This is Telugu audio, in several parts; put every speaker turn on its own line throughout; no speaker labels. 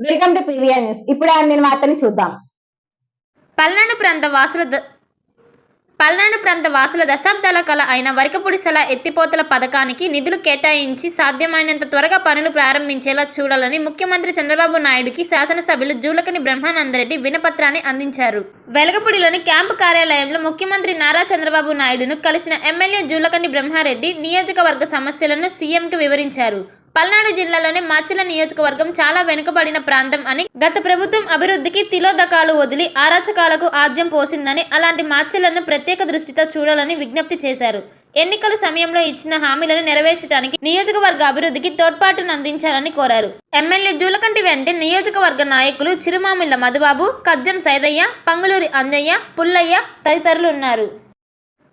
వెల్కమ్ టు పీవీఆర్ న్యూస్ ఇప్పుడు అందిన వార్తని చూద్దాం.
పల్నాడు ప్రాంత వాసుల ద- పల్నాడు ప్రాంత వాసుల దశాబ్దాల కళ అయిన వరికపుడిసల ఎత్తిపోతల పథకానికి నిధులు కేటాయించి సాధ్యమైనంత త్వరగా పనులు ప్రారంభించేలా చూడాలని ముఖ్యమంత్రి చంద్రబాబు నాయుడుకి శాసనసభ్యులు జూలకని బ్రహ్మానందరెడ్డి వినపత్రాన్ని అందించారు. వెలగపూడిలోని క్యాంపు కార్యాలయంలో ముఖ్యమంత్రి నారా చంద్రబాబు నాయుడును కలిసిన ఎమ్మెల్యే జూలకని బ్రహ్మారెడ్డి నియోజకవర్గ సమస్యలను సీఎంకు వివరించారు. పల్నాడు జిల్లాలోని మాచిల నియోజకవర్గం చాలా వెనుకబడిన ప్రాంతం అని గత ప్రభుత్వం అభివృద్ధికి తిలోదకాలు వదిలి ఆరాచకాలకు ఆద్యం పోసిందని అలాంటి మాచిలను ప్రత్యేక దృష్టితో చూడాలని విజ్ఞప్తి చేశారు. ఎన్నికల సమయంలో ఇచ్చిన హామీలను నెరవేర్చడానికి నియోజకవర్గ అభివృద్ధికి తోడ్పాటును అందించాలని కోరారు. ఎమ్మెల్యే జూలకంటి వెంటే నియోజకవర్గ నాయకులు చిరుమామిళ్ళ మధుబాబు కజ్జం సైదయ్య పంగులూరి అంజయ్య పుల్లయ్య తదితరులు ఉన్నారు.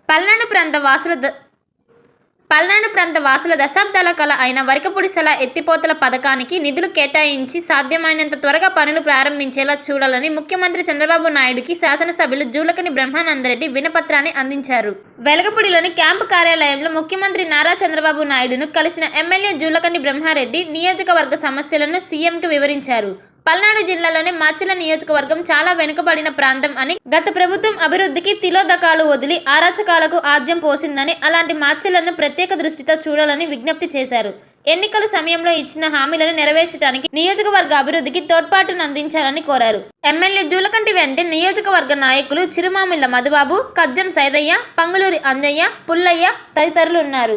పల్నాడు ప్రాంత వాసుల పల్నాడు ప్రాంత వాసుల దశాబ్దాల కళ అయిన వరకపుడిసల ఎత్తిపోతల పథకానికి నిధులు కేటాయించి సాధ్యమైనంత త్వరగా పనులు ప్రారంభించేలా చూడాలని ముఖ్యమంత్రి చంద్రబాబు నాయుడుకి శాసనసభ్యులు జూలకని బ్రహ్మానందరెడ్డి వినపత్రాన్ని అందించారు. వెలగపూడిలోని క్యాంపు కార్యాలయంలో ముఖ్యమంత్రి నారా చంద్రబాబు నాయుడును కలిసిన ఎమ్మెల్యే జూలకని బ్రహ్మారెడ్డి నియోజకవర్గ సమస్యలను సీఎంకు వివరించారు. పల్నాడు జిల్లాలోని మాచిల నియోజకవర్గం చాలా వెనుకబడిన ప్రాంతం అని గత ప్రభుత్వం అభివృద్ధికి తిలోదకాలు వదిలి ఆరాచకాలకు ఆద్యం పోసిందని అలాంటి మాచిలను ప్రత్యేక దృష్టితో చూడాలని విజ్ఞప్తి చేశారు. ఎన్నికల సమయంలో ఇచ్చిన హామీలను నెరవేర్చడానికి నియోజకవర్గ అభివృద్ధికి తోడ్పాటును అందించాలని కోరారు. ఎమ్మెల్యే జూలకంటి వెంటే నియోజకవర్గ నాయకులు చిరుమామిళ్ళ మధుబాబు కజ్జం సైదయ్య పంగులూరి అంజయ్య పుల్లయ్య తదితరులు ఉన్నారు.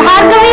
ভার্গবী